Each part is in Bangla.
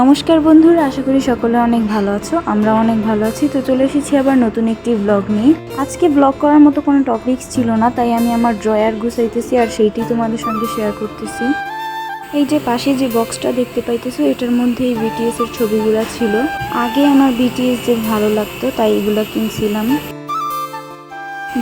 নমস্কার বন্ধুরা, আশা করি সকলে অনেক ভালো আছো, আমরা অনেক ভালো আছি। তো চলে এসেছি আবার নতুন একটি ব্লগ নিয়ে। আজকে ব্লগ করার মতো কোনো টপিকস ছিল না, তাই আমি আমার ড্রয়ার গুছাইতেছি আর সেইটি তোমাদের সঙ্গে শেয়ার করতেছি। এই যে পাশে যে বক্সটা দেখতে পাইতেছো, এটার মধ্যে এই বিটিএস এর ছবিগুলো ছিল। আগে আমার বিটিএস যে ভালো লাগতো, তাই এগুলো কিনছিলাম।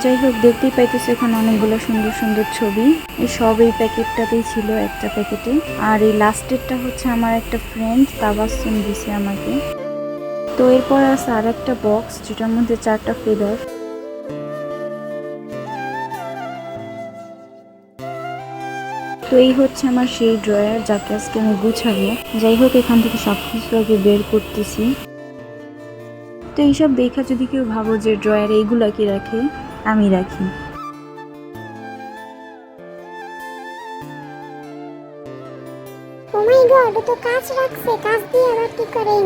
যাই হোক, দেখতেই পাইতেছে এখানে অনেকগুলো সুন্দর সুন্দর ছবি। এই সব এই প্যাকেটটাতেই ছিল একটা প্যাকেটে। আর এই লাস্টেরটা হচ্ছে আমার একটা ফ্রেন্ড তাবাসুম দিছে আমাকে। তো এরপর আছে আর একটা বক্স যেটার মধ্যে চারটা ফেদার তো এই হচ্ছে আমার সেই ড্রয়ার যাকে আজকে আমি গুছাবো। যাই হোক, এখান থেকে সব কিছু আগে বের করতেছি। তো এইসব দেখা যদি কেউ ভাবো যে ড্রয়ার এইগুলা কি রাখে আমি রাখি। তো কাজ রাখছে কাজ দিয়ে কি করে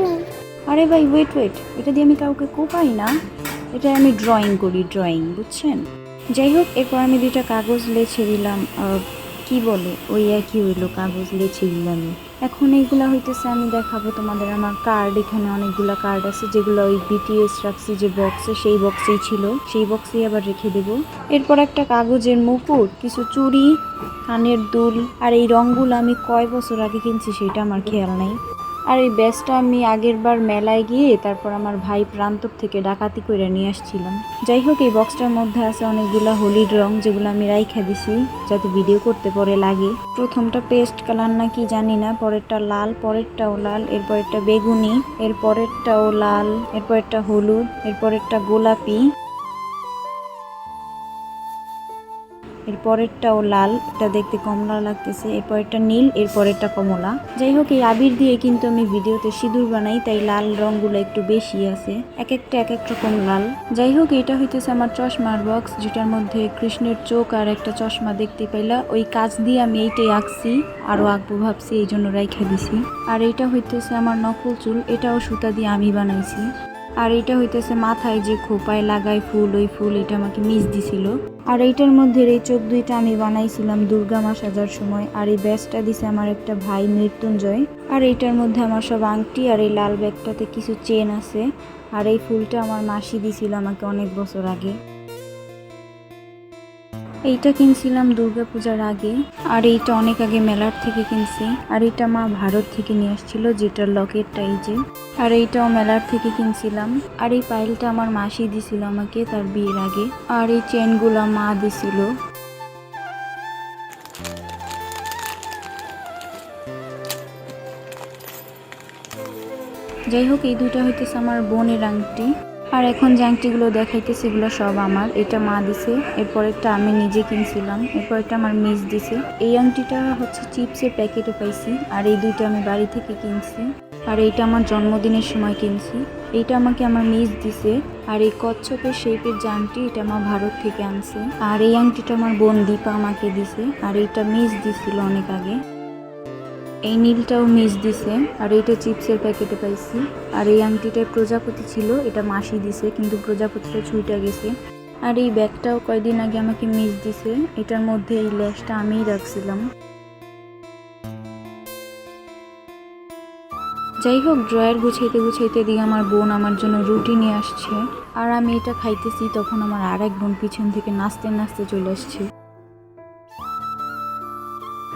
আরে ভাই ওয়েট ওয়েট এটা দিয়ে আমি কাউকে কোপাই না। এটা আমি ড্রয়িং করি ড্রয়িং বুঝছেন? যাই হোক এরপর আমি দুইটা কাগজ লেছে দিলাম কি বলে? ওই একই হইল কাগজ লেছে দিলাম এখন এইগুলা হইতেছে, আমি দেখাবো তোমাদের আমার কার্ড এখানে অনেকগুলো কার্ড আছে, যেগুলো ওই বিটিএস রাখছি যে বক্সে সেই বক্সেই ছিল। সেই বক্সেই আবার রেখে দেব। এরপর একটা কাগজের মুকুট, কিছু চুড়ি, কানের দুল, আর এই রঙগুলো আমি কয় বছর আগে কিনছি সেটা আমার খেয়াল নাই। আর এই ব্যাসটা আমি আগের বার মেলায় গিয়ে তারপর আমার ভাই প্রান্তক থেকে ডাকাতি করে নিয়ে আসছিলাম। যাই হোক, এই বক্সটার মধ্যে আছে অনেকগুলা হলির রং, যেগুলো আমি রাইখা দিছি, যাতে ভিডিও করতে পরে লাগে। প্রথমটা পেস্ট কালার না কি জানি না, পরেরটা লাল, পরেরটাও লাল, এরপরেরটা বেগুনি এর পরেরটাও লাল, এরপরেরটা হলুদ, এরপরেরটা গোলাপি। এর পরেরটাও লাল, এটা দেখতে কমলা লাগতেছে। এরপর একটা নীল এরপর একটা কমলা। যাই হোক এই আবির দিয়ে কিন্তু আমি ভিডিওতে সিঁদুর বানাই, তাই লাল রঙগুলো একটু বেশি আছে। এক একটা এক এক রকম লাল। যাই হোক এটা হইতেছে আমার চশমার বক্স, যেটার মধ্যে কৃষ্ণের চোখ আর একটা চশমা দেখতে পাইলা। ওই কাজ দিয়ে আমি এইটাই আঁকছি আরও আঁকবো ভাবছি এই জন্য রাইখা দিছি। আর এইটা হইতেছে আমার নকল চুল, এটাও সুতা দিয়ে আমি বানাইছি। আর এটা হইতেছে মাথায় যে খোপায় লাগায় ফুল, ওই ফুল এটা আমাকে মিস দিছিল। আর এইটার মধ্যে এই চোখ দুইটা আমি বানাইছিলাম দুর্গা মা সাজার সময়, আর এই ব্যাসটা দিছে আমার একটা ভাই মৃত্যুঞ্জয়। আর এইটার মধ্যে আমার সব আংটি আর এই লাল ব্যাগটাতে কিছু চেন আছে, আর এই ফুলটা আমার মাসি দিছিল আমাকে অনেক বছর আগে। এইটা কিনছিলাম দুর্গা পূজার আগে, আর এইটা অনেক আগে মেলার থেকে কিনছি, আর এটা মা ভারত থেকে নিয়ে আসছিল, যেটার লকেটটা এই যে। আর এইটাও মেলার থেকে কিনছিলাম। আর এই পাইলটা আমার মাসি দিছিল আমাকে তার বিয়ের আগে। আর এই চেনগুলা মা দিছিল। যাই হোক, এই দুইটা হইতেছে আমার বোনের আংটি। আর এখন যে আংটিগুলো দেখাইতেছে এগুলো সব আমার। এটা মা দিছে এরপর একটা আমি নিজে কিনছিলাম। এরপর একটা আমার মিস দিছে। এই আংটিটা হচ্ছে চিপসের প্যাকেটে পাইছি, আর এই দুইটা আমি বাড়ি থেকে কিনছি। আর এইটা আমার জন্মদিনের সময় কিনছি। এইটা আমাকে আমার মিস দিছে। আর এই কচ্ছপের শেপের আংটি এটা আমার ভারত থেকে আনছে। আর এই আংটিটা আমার বোন দীপা আমাকে দিছে। আর এইটা মিস দিছিল অনেক আগে। এই নীলটাও মিস দিছে। আর এইটা চিপসের প্যাকেটে পাইছি। আর এই আংটিটায় প্রজাপতি ছিল, এটা মাসি দিছে, কিন্তু প্রজাপতিটা ছুঁইটা গেছে। আর এই ব্যাগটাও কয়দিন আগে আমাকে মিস দিছে। এটার মধ্যে এই ল্যাসটা আমিই রাখছিলাম। যাই হোক, ড্রয়ার গুছাইতে গুছাইতে দিয়ে আমার বোন আমার জন্য রুটি নিয়ে আসছে। আর আমি এটা খাইতেছি, তখন আমার আর এক বোন পিছন থেকে নাচতে নাচতে চলে আসছে।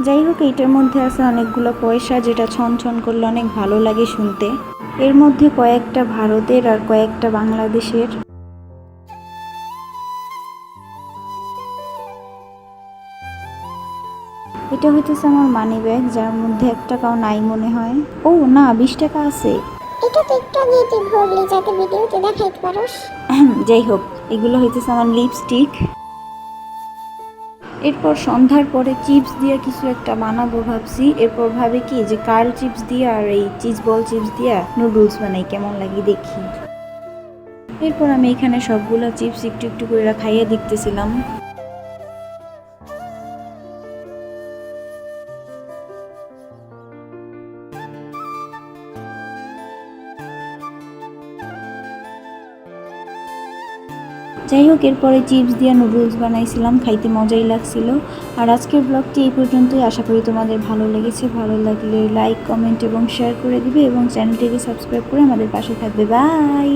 যাই হোক, এইটার মধ্যে আছে অনেকগুলো পয়সা, যেটা ছন ছন করলে অনেক ভালো লাগে শুনতে। এর মধ্যে কয়েকটা ভারতের আর কয়েকটা বাংলাদেশের। এটা হইতেছে আমার মানি ব্যাগ যার মধ্যে এক টাকাও নাই মনে হয়। ও না বিশ টাকা আছে। এটা তো একটু আগে তুই ভরলি যাতে ভিডিওতে দেখাইতে পারোস। যাই হোক এগুলো হইতেছে আমার লিপস্টিক এরপর সন্ধ্যার পরে চিপস দিয়ে কিছু একটা বানাবো ভাবছি। এরপর ভাবে কি যে কার্ল চিপস দিয়ে আর এই চিজ বল চিপস দিয়ে নুডলস বানাই কেমন লাগে দেখি। এরপর আমি এখানে সবগুলো চিপস একটু একটু করে খাইয়ে দেখতেছিলাম। যাই হোক, এরপরে চিপস দিয়ে নুডলস বানাইছিলাম, খাইতে মজাই লাগছিল। আর আজকের ব্লগটি এই পর্যন্তই। আশা করি তোমাদের ভালো লেগেছে। ভালো লাগলে লাইক কমেন্ট এবং শেয়ার করে দিবে এবং চ্যানেলটিকে সাবস্ক্রাইব করে আমাদের পাশে থাকবে। বাই